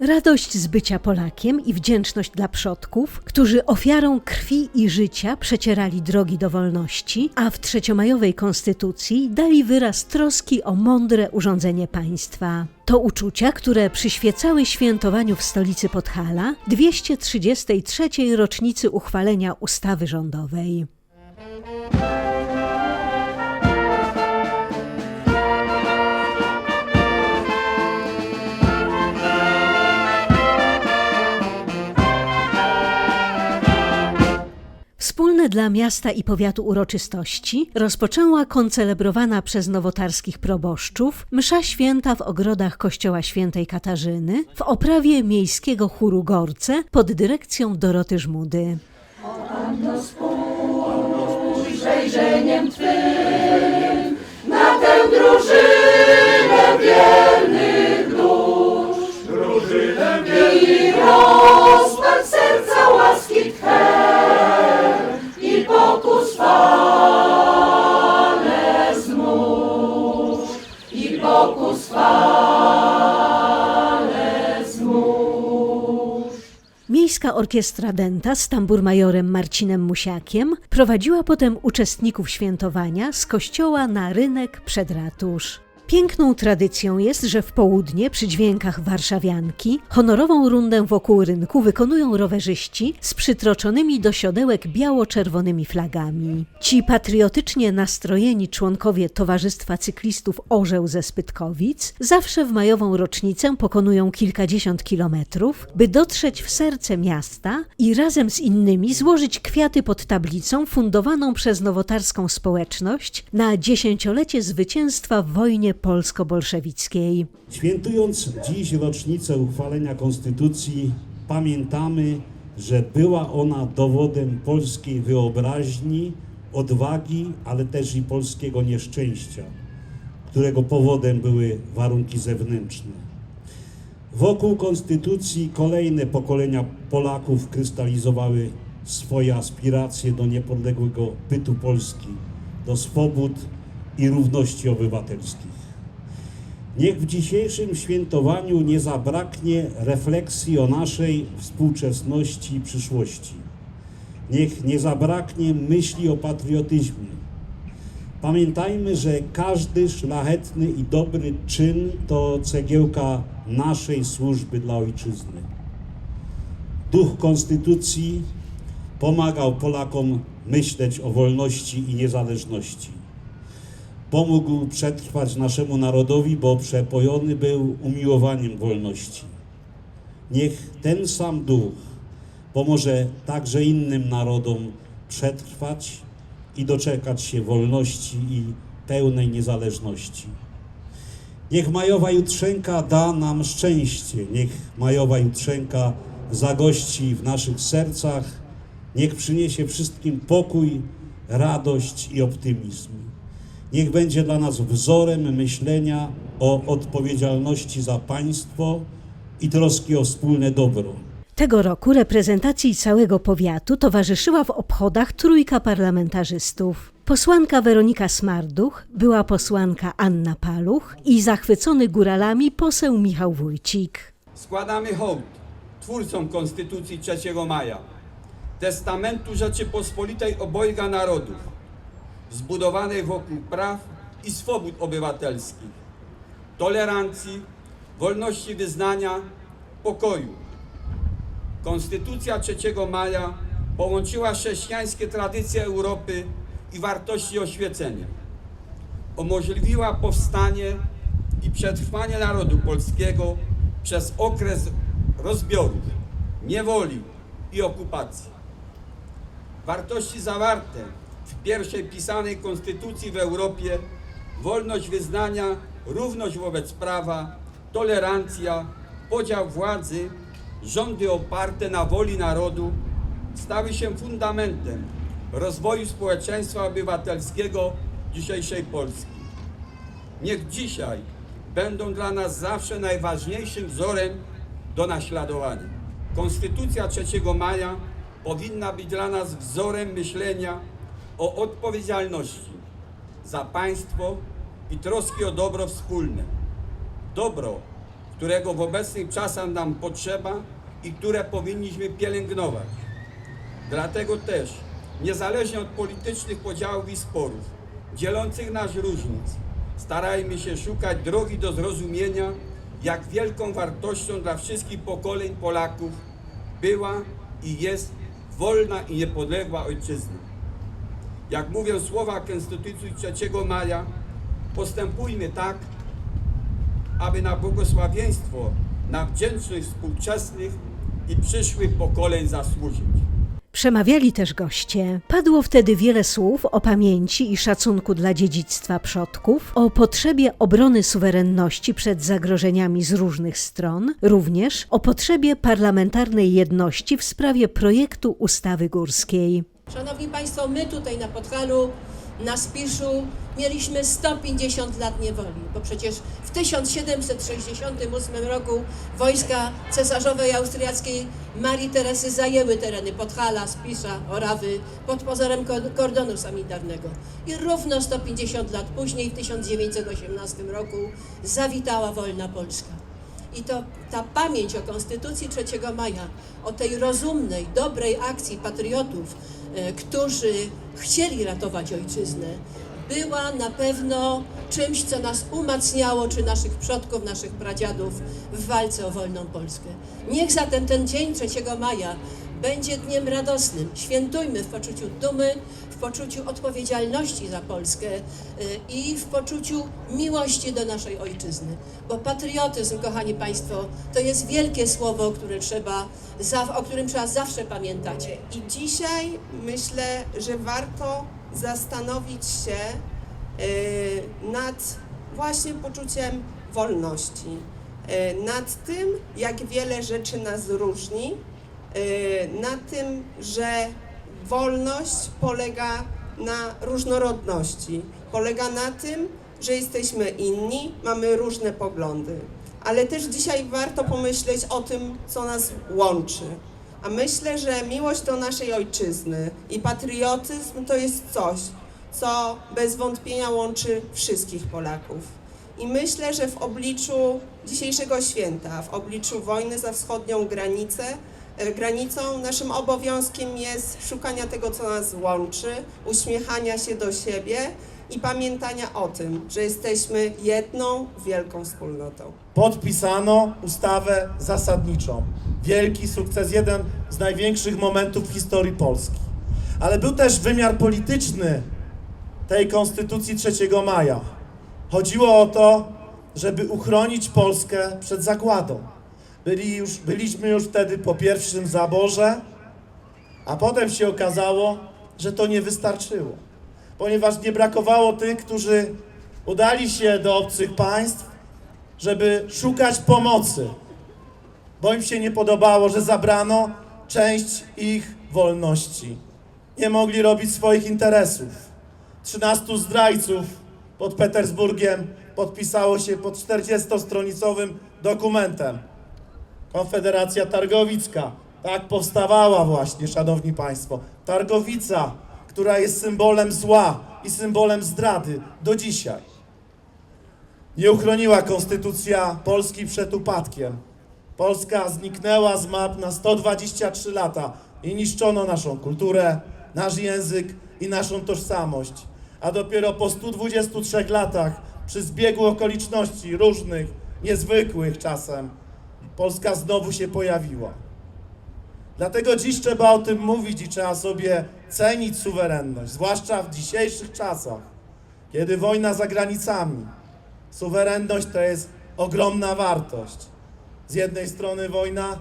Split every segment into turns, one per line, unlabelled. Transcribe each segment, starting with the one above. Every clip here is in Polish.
Radość z bycia Polakiem i wdzięczność dla przodków, którzy ofiarą krwi i życia przecierali drogi do wolności, a w trzeciomajowej konstytucji dali wyraz troski o mądre urządzenie państwa. To uczucia, które przyświecały świętowaniu w stolicy Podhala 233. rocznicy uchwalenia ustawy rządowej. Dla miasta i powiatu uroczystości rozpoczęła koncelebrowana przez nowotarskich proboszczów msza święta w ogrodach kościoła świętej Katarzyny w oprawie miejskiego chóru Gorce pod dyrekcją Doroty Żmudy.
wejrzeniem Twym na tę drużynę wiernych dusz. Drużynę I rozpęd serca łaski Twe i fale zmóż. I zmóż.
Miejska Orkiestra Denta z tamburmajorem Marcinem Musiakiem prowadziła potem uczestników świętowania z kościoła na rynek przed ratusz. Piękną tradycją jest, że w południe przy dźwiękach warszawianki honorową rundę wokół rynku wykonują rowerzyści z przytroczonymi do siodełek biało-czerwonymi flagami. Ci patriotycznie nastrojeni członkowie Towarzystwa Cyklistów Orzeł ze Spytkowic zawsze w majową rocznicę pokonują kilkadziesiąt kilometrów, by dotrzeć w serce miasta i razem z innymi złożyć kwiaty pod tablicą fundowaną przez nowotarską społeczność na dziesięciolecie zwycięstwa w wojnie polsko-bolszewickiej.
Świętując dziś rocznicę uchwalenia Konstytucji, pamiętamy, że była ona dowodem polskiej wyobraźni, odwagi, ale też i polskiego nieszczęścia, którego powodem były warunki zewnętrzne. Wokół Konstytucji kolejne pokolenia Polaków krystalizowały swoje aspiracje do niepodległego bytu Polski, do swobód i równości obywatelskich. Niech w dzisiejszym świętowaniu nie zabraknie refleksji o naszej współczesności i przyszłości. Niech nie zabraknie myśli o patriotyzmie. Pamiętajmy, że każdy szlachetny i dobry czyn to cegiełka naszej służby dla ojczyzny. Duch Konstytucji pomagał Polakom myśleć o wolności i niezależności pomógł przetrwać naszemu narodowi, bo przepojony był umiłowaniem wolności. Niech ten sam duch pomoże także innym narodom przetrwać i doczekać się wolności i pełnej niezależności. Niech majowa jutrzenka da nam szczęście, niech majowa jutrzenka zagości w naszych sercach, niech przyniesie wszystkim pokój, radość i optymizm. Niech będzie dla nas wzorem myślenia o odpowiedzialności za państwo i troski o wspólne dobro.
Tego roku reprezentacji całego powiatu towarzyszyła w obchodach trójka parlamentarzystów. Posłanka Weronika Smarduch, była posłanka Anna Paluch i zachwycony góralami poseł Michał Wójcik.
Składamy hołd twórcom Konstytucji 3 maja, testamentu Rzeczypospolitej obojga narodów, zbudowanej wokół praw i swobód obywatelskich, tolerancji, wolności wyznania, pokoju. Konstytucja 3 maja połączyła chrześcijańskie tradycje Europy i wartości oświecenia. Umożliwiła powstanie i przetrwanie narodu polskiego przez okres rozbiorów, niewoli i okupacji. Wartości zawarte w pierwszej pisanej konstytucji w Europie wolność wyznania, równość wobec prawa, tolerancja, podział władzy, rządy oparte na woli narodu stały się fundamentem rozwoju społeczeństwa obywatelskiego dzisiejszej Polski. Niech dzisiaj będą dla nas zawsze najważniejszym wzorem do naśladowania. Konstytucja 3 maja powinna być dla nas wzorem myślenia o odpowiedzialności za państwo i troski o dobro wspólne. Dobro którego w obecnych czasach nam potrzeba i które powinniśmy pielęgnować. Dlatego też, niezależnie od politycznych podziałów i sporów, dzielących nas różnic, starajmy się szukać drogi do zrozumienia, jak wielką wartością dla wszystkich pokoleń Polaków była i jest wolna i niepodległa ojczyzna. Jak mówią słowa Konstytucji 3 maja, postępujmy tak, aby na błogosławieństwo, na wdzięczność współczesnych i przyszłych pokoleń zasłużyć.
Przemawiali też goście. Padło wtedy wiele słów o pamięci i szacunku dla dziedzictwa przodków, o potrzebie obrony suwerenności przed zagrożeniami z różnych stron, również o potrzebie parlamentarnej jedności w sprawie projektu ustawy górskiej.
Szanowni Państwo, my tutaj na Podhalu, na Spiszu mieliśmy 150 lat niewoli, bo przecież w 1768 roku wojska cesarzowej austriackiej Marii Teresy zajęły tereny Podhala, Spisza, Orawy pod pozorem ko- kordonu sanitarnego. I równo 150 lat później, w 1918 roku, zawitała wolna Polska. I to ta pamięć o Konstytucji 3 maja, o tej rozumnej, dobrej akcji patriotów, którzy chcieli ratować ojczyznę, była na pewno czymś, co nas umacniało, czy naszych przodków, naszych pradziadów w walce o wolną Polskę. Niech zatem ten dzień 3 maja będzie dniem radosnym. Świętujmy w poczuciu dumy, w poczuciu odpowiedzialności za Polskę y, i w poczuciu miłości do naszej ojczyzny. Bo patriotyzm, kochani Państwo, to jest wielkie słowo, które trzeba, o którym trzeba zawsze pamiętać.
I dzisiaj myślę, że warto zastanowić się y, nad właśnie poczuciem wolności, y, nad tym, jak wiele rzeczy nas różni, na tym, że wolność polega na różnorodności, polega na tym, że jesteśmy inni, mamy różne poglądy. Ale też dzisiaj warto pomyśleć o tym, co nas łączy. A myślę, że miłość do naszej ojczyzny i patriotyzm to jest coś, co bez wątpienia łączy wszystkich Polaków. I myślę, że w obliczu dzisiejszego święta, w obliczu wojny za wschodnią granicę, granicą, naszym obowiązkiem jest szukania tego, co nas łączy, uśmiechania się do siebie i pamiętania o tym, że jesteśmy jedną wielką wspólnotą.
podpisano ustawę zasadniczą. Wielki sukces, jeden z największych momentów w historii Polski. Ale był też wymiar polityczny tej Konstytucji 3 maja. Chodziło o to, żeby uchronić Polskę przed zagładą. Byli już, byliśmy już wtedy po pierwszym zaborze, a potem się okazało, że to nie wystarczyło, ponieważ nie brakowało tych, którzy udali się do obcych państw, żeby szukać pomocy, bo im się nie podobało, że zabrano część ich wolności. Nie mogli robić swoich interesów. 13 zdrajców pod Petersburgiem podpisało się pod 40-stronicowym dokumentem. Konfederacja Targowicka. Tak powstawała właśnie, szanowni państwo. Targowica, która jest symbolem zła i symbolem zdrady do dzisiaj. Nie uchroniła konstytucja Polski przed upadkiem. Polska zniknęła z map na 123 lata i niszczono naszą kulturę, nasz język i naszą tożsamość. A dopiero po 123 latach, przy zbiegu okoliczności różnych, niezwykłych czasem, Polska znowu się pojawiła. Dlatego dziś trzeba o tym mówić i trzeba sobie cenić suwerenność, zwłaszcza w dzisiejszych czasach, kiedy wojna za granicami, Suwerenność to jest ogromna wartość. Z jednej strony wojna,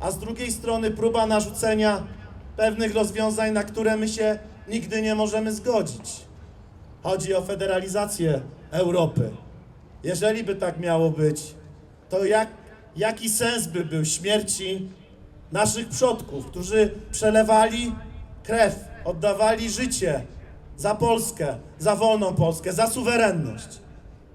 a z drugiej strony próba narzucenia pewnych rozwiązań, na które my się nigdy nie możemy zgodzić. Chodzi o federalizację Europy. Jeżeli by tak miało być, to jak, jaki sens by był śmierci naszych przodków, którzy przelewali krew, oddawali życie za Polskę, za wolną Polskę, za suwerenność?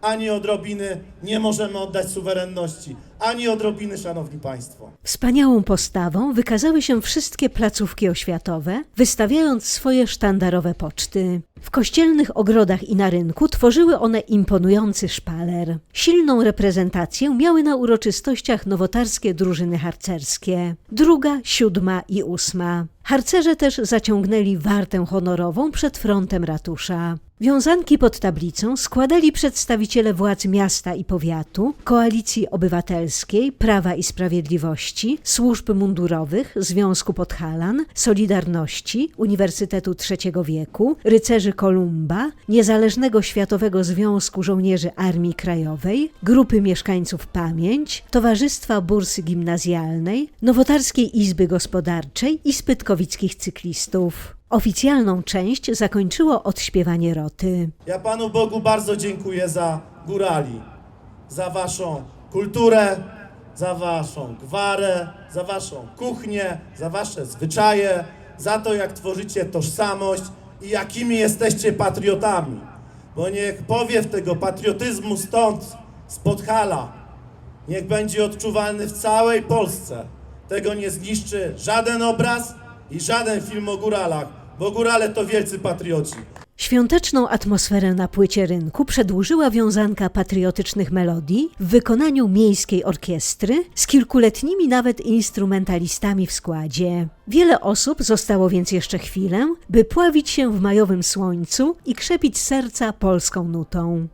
ani odrobiny nie możemy oddać suwerenności, ani odrobiny, szanowni państwo.
Wspaniałą postawą wykazały się wszystkie placówki oświatowe, wystawiając swoje sztandarowe poczty. W kościelnych ogrodach i na rynku tworzyły one imponujący szpaler. Silną reprezentację miały na uroczystościach nowotarskie drużyny harcerskie. Druga, siódma i ósma. Harcerze też zaciągnęli wartę honorową przed frontem ratusza. Wiązanki pod tablicą składali przedstawiciele władz miasta i powiatu, Koalicji Obywatelskiej, Prawa i Sprawiedliwości, służb mundurowych, Związku Podhalan, Solidarności, Uniwersytetu Trzeciego Wieku, Rycerzy Kolumba, Niezależnego Światowego Związku Żołnierzy Armii Krajowej, Grupy Mieszkańców Pamięć, Towarzystwa Bursy Gimnazjalnej, Nowotarskiej Izby Gospodarczej i Spytkowickich Cyklistów. Oficjalną część zakończyło odśpiewanie roty.
Ja Panu Bogu bardzo dziękuję za górali, za Waszą kulturę, za Waszą gwarę, za Waszą kuchnię, za Wasze zwyczaje, za to, jak tworzycie tożsamość i jakimi jesteście patriotami. Bo niech powiew tego patriotyzmu stąd, z Podhala, niech będzie odczuwalny w całej Polsce. Tego nie zniszczy żaden obraz i żaden film o góralach, bo górale to wielcy patrioci.
Świąteczną atmosferę na płycie rynku przedłużyła wiązanka patriotycznych melodii w wykonaniu miejskiej orkiestry z kilkuletnimi nawet instrumentalistami w składzie. Wiele osób zostało więc jeszcze chwilę, by pławić się w majowym słońcu i krzepić serca polską nutą.